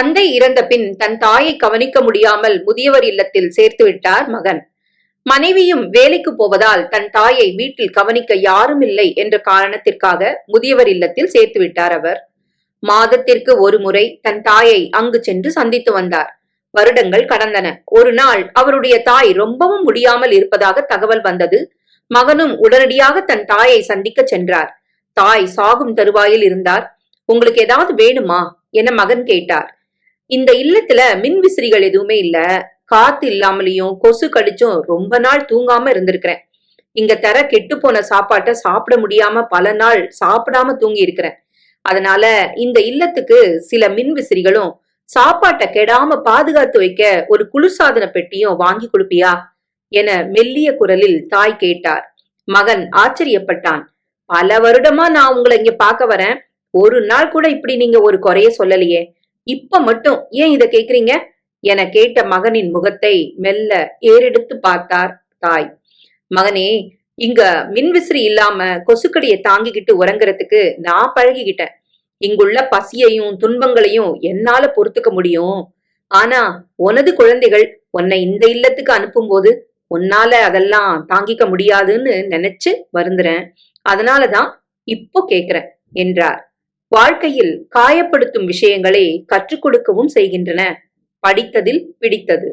தந்தை இறந்த பின் தன் தாயை கவனிக்க முடியாமல் முதியவர் இல்லத்தில் சேர்த்து விட்டார் மகன். மனைவியும் வேலைக்கு போவதால் தன் தாயை வீட்டில் கவனிக்க யாரும் இல்லை என்ற காரணத்திற்காக முதியவர் இல்லத்தில் சேர்த்து விட்டார் அவர். மாதத்திற்கு ஒரு முறை தன் தாயை அங்கு சென்று சந்தித்து வந்தார். வருடங்கள் கடந்தன. ஒரு நாள் அவருடைய தாய் ரொம்பவும் முடியாமல் இருப்பதாக தகவல் வந்தது. மகனும் உடனடியாக தன் தாயை சந்திக்க சென்றார். தாய் சாகும் தருவாயில் இருந்தார். உங்களுக்கு ஏதாவது வேணுமா? என மகன் கேட்டார். இந்த இல்லத்துல மின் விசிறிகள் எதுவுமே இல்ல. காத்து இல்லாமலையும் கொசு கடிச்சும் ரொம்ப நாள் தூங்காம இருந்திருக்கிறேன். இங்க தர கெட்டு போன சாப்பாட்டை சாப்பிட முடியாம பல நாள் சாப்பிடாம தூங்கி இருக்கிறேன். அதனால இந்த இல்லத்துக்கு சில மின் விசிறிகளும் சாப்பாட்டை கெடாம பாதுகாத்து வைக்க ஒரு குளிர்சாதன பெட்டியும் வாங்கி கொடுப்பியா? என மெல்லிய குரலில் தாய் கேட்டார். மகன் ஆச்சரியப்பட்டான். பல வருடமா நான் உங்களை இங்க பார்க்க வரேன். ஒரு நாள் கூட இப்படி நீங்க ஒரு குறைய சொல்லலையே. இப்ப மட்டும் ஏன் இத கேக்குறீங்க? என கேட்ட மகனின் முகத்தை மெல்ல ஏறெடுத்து பார்த்தார் தாய். மகனே இங்க மின்விசிறி இல்லாம கொசுக்கடியை தாங்கிக்கிட்டு உறங்குறதுக்கு நான் பழகிக்கிட்டேன். இங்குள்ள பசியையும் துன்பங்களையும் என்னால பொறுத்துக்க முடியும். ஆனா உனது குழந்தைகள் உன்னை இந்த இல்லத்துக்கு அனுப்பும்போது உன்னால அதெல்லாம் தாங்கிக்க முடியாதுன்னு நினைச்சு வருந்துறேன். அதனாலதான் இப்போ கேக்குறேன் என்றார். வாழ்க்கையில் காயப்படுத்தும் விஷயங்களை கற்றுக் கொடுக்கவும் செய்கின்றன. படித்ததில் பிடித்தது.